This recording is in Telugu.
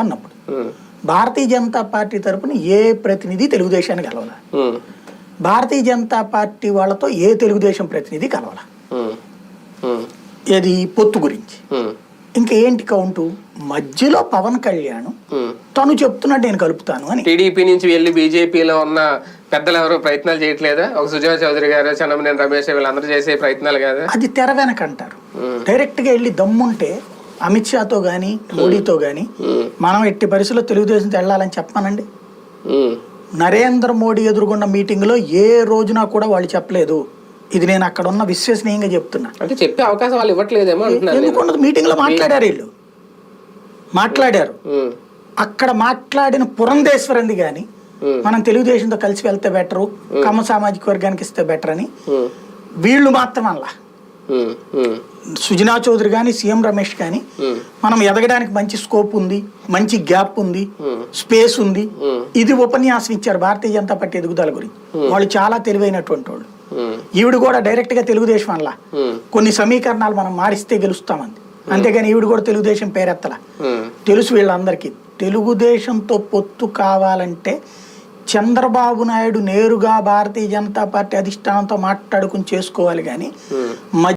అన్నప్పుడు. భారతీయ జనతా పార్టీ తరపున ఏ ప్రతినిధి తెలుగుదేశానికి కలవాల? భారతీయ జనతా పార్టీ వాళ్ళతో ఏ తెలుగుదేశం ప్రతినిధి కలవాల? ఏది? పొత్తు గురించి. ఇంకా ఏంటి కౌంటు? మధ్యలో పవన్ కళ్యాణ్. తను చెప్తున్నాడు నేను కలుపుతాను అని. టీడీపీ నుంచి వెళ్ళి బీజేపీలో ఉన్న పెద్దలు ఎవరు ప్రయత్నాలు చేయట్లేదా? ఒక సుజనా చౌదరి గారు చన్నమనేని రమేష్ వీళ్ళందరూ చేసే ప్రయత్నాలు కాదా? అది తెర వెనక అంటారు. డైరెక్ట్గా వెళ్ళి దమ్ముంటే అమిత్ షాతో గాని మోడీతో గాని ఉమ్, మనం ఎట్టి పరిస్థితుల్లో తెలుగుదేశం వెళ్ళాలని చెప్పానండి. నరేంద్ర మోడీ ఎదుర్కొన్న మీటింగ్లో ఏ రోజున కూడా వాళ్ళు చెప్పలేదు. ఇది నేను అక్కడ ఉన్న విశ్వసనీయంగా చెప్తున్నా. అంటే చెప్పే అవకాశం వాళ్ళు ఇవ్వట్లేదేమో అంటున్నారు నేను. ఎందుకు మీటింగ్లో మాట్లాడారు వీళ్ళు. మాట్లాడారు. అక్కడ మాట్లాడిన పురంధేశ్వరంది కానీ మనం తెలుగుదేశంతో కలిసి వెళ్తే బెటరు కమ్మ సామాజిక వర్గానికి ఇస్తే బెటర్ అని వీళ్ళు మాత్రం అలా సుజనా చౌదరి కానీ సీఎం రమేష్ కానీ మనం ఎదగడానికి మంచి స్కోప్ ఉంది మంచి గ్యాప్ ఉంది స్పేస్ ఉంది. ఇది ఉపన్యాసం ఇచ్చారు భారతీయ జనతా పార్టీ ఎదుగుదల గురించి. వాళ్ళు చాలా తెలివైనటువంటి వాళ్ళు. ఈవిడ కూడా డైరెక్ట్గా తెలుగుదేశం వల్ల కొన్ని సమీకరణాలు మనం మారిస్తే గెలుస్తామంది. అంతేగాని ఈవిడ కూడా తెలుగుదేశం పేరెత్తల. తెలుసు వీళ్ళందరికీ. తెలుగుదేశంతో పొత్తు కావాలంటే చంద్రబాబు నాయుడు నేరుగా భారతీయ జనతా పార్టీ అధిష్టానంతో మాట్లాడుకుని చేసుకోవాలి కానీ